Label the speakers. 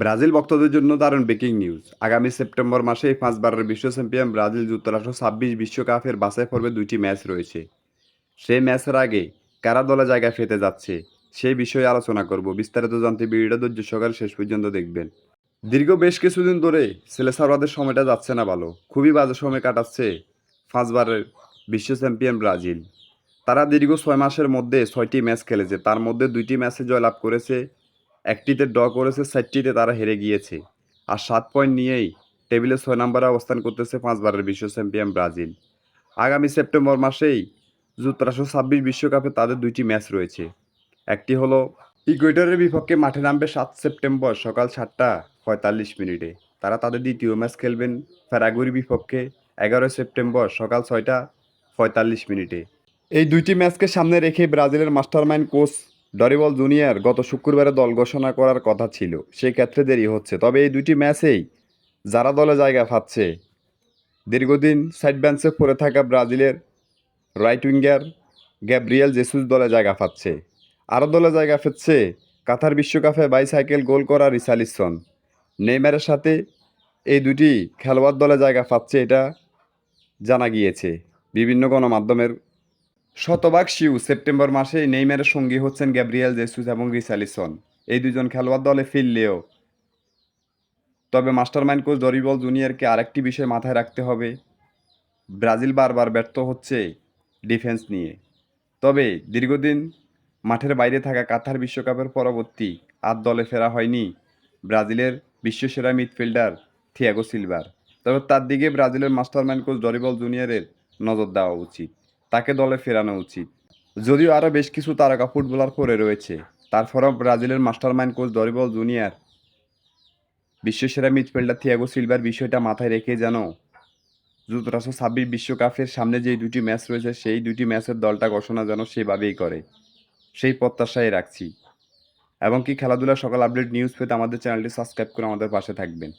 Speaker 1: Brazil ভক্তদের জন্য দারুণ ব্রেকিং নিউজ। আগামী সেপ্টেম্বর মাসে পাঁচবারের বিশ্ব চ্যাম্পিয়ন ব্রাজিল যুক্তরাষ্ট্র ছাব্বিশ বিশ্বকাপের বাছাই পর্বে দুইটি ম্যাচ রয়েছে। সেই ম্যাচের আগে কারা দলে জায়গা পেতে যাচ্ছে সেই বিষয়ে আলোচনা করব। বিস্তারিত জানতে ভিডিওটা ধৈর্য সহকারে শেষ পর্যন্ত দেখবেন। দীর্ঘ বেশ কিছুদিন ধরে সেলেসারওয়াদের সময়টা যাচ্ছে না ভালো। খুবই বাজে সময় কাটাচ্ছে পাঁচবারের বিশ্ব চ্যাম্পিয়ন ব্রাজিল। তারা দীর্ঘ ছয় মাসের মধ্যে ছয়টি ম্যাচ খেলেছে। তার মধ্যে দুইটি ম্যাচে জয়লাভ করেছে একটিতে ড্র করেছে, চারটিতে তারা হেরে গিয়েছে। আর সাত পয়েন্ট নিয়েই টেবিলে ছয় নম্বরে অবস্থান করতেছে পাঁচবারের বিশ্ব চ্যাম্পিয়ন ব্রাজিল। আগামী সেপ্টেম্বর মাসেই যুক্তরাষ্ট্র ছাব্বিশ বিশ্বকাপে তাদের দুইটি ম্যাচ রয়েছে। একটি হলো ইকুয়েটরের বিপক্ষে মাঠে নামবে সাত সেপ্টেম্বর সকাল সাতটা পঁয়তাল্লিশ মিনিটে। তারা তাদের দ্বিতীয় ম্যাচ খেলবেন ফেরাগুড়ির বিপক্ষে এগারোই সেপ্টেম্বর সকাল ছয়টা পঁয়তাল্লিশ মিনিটে। এই দুইটি ম্যাচকে সামনে রেখে ব্রাজিলের মাস্টারমাইন্ড কোচ ডরিবল জুনিয়র গত শুক্রবারে দল ঘোষণা করার কথা ছিল। সেই ক্ষেত্রে দেরি হচ্ছে। তবে এই দুটি ম্যাচেই যারা দলে জায়গা পাচ্ছে, দীর্ঘদিন সাইড বেঞ্চে পড়ে থাকা ব্রাজিলের রাইট উইঙ্গার গ্যাব্রিয়েল জেসুস দলে জায়গা পাচ্ছে। আরও দলে জায়গা পাচ্ছে কাতার বিশ্বকাপে বাইসাইকেল গোল করা রিসালিসন। নেইমারের সাথে এই দুটি খেলোয়াড় দলে জায়গা পাচ্ছে এটা জানা গিয়েছে। বিভিন্ন গণমাধ্যমের শতভাগ শিউ সেপ্টেম্বর মাসে নেইমারের সঙ্গী হচ্ছেন গ্যাব্রিয়েল জেসুস এবং রিসালিসন এই দুজন খেলোয়াড় দলে ফিরলেও, তবে মাস্টারমাইন্ড কোচ ডরিবল জুনিয়রকে আরেকটি বিষয় মাথায় রাখতে হবে। ব্রাজিল বারবার ব্যর্থ হচ্ছে ডিফেন্স নিয়ে। তবে দীর্ঘদিন মাঠের বাইরে থাকা কাতার বিশ্বকাপের পরবর্তী আর দলে ফেরা হয়নি ব্রাজিলের বিশ্বসেরা মিডফিল্ডার থিয়াগো সিলভার। তবে তার দিকে ব্রাজিলের মাস্টারমাইন্ড কোচ ডরিবল জুনিয়রের নজর দেওয়া উচিত। তাকে দলে ফেরানো উচিত। যদিও আরও বেশ কিছু তারকা ফুটবলার পরে রয়েছে। তারপরেও ব্রাজিলের মাস্টারমাইন্ড কোচ ডরিবল জুনিয়র। বিশ্বসেরা মিডফিল্ডার থিয়াগো সিলভার বিষয়টা মাথায় রেখে যেন যুক্তরাষ্ট্র ছাব্বিশ বিশ্বকাপের সামনে যে দুটি ম্যাচ রয়েছে, সেই দুটি ম্যাচের দলটা ঘোষণা যেন সেভাবেই করে। সেই প্রত্যাশাই রাখছি। এবং কি খেলাধুলার সকল আপডেট, নিউজ পেতে আমাদের চ্যানেলটি সাবস্ক্রাইব করে আমাদের পাশে থাকবেন।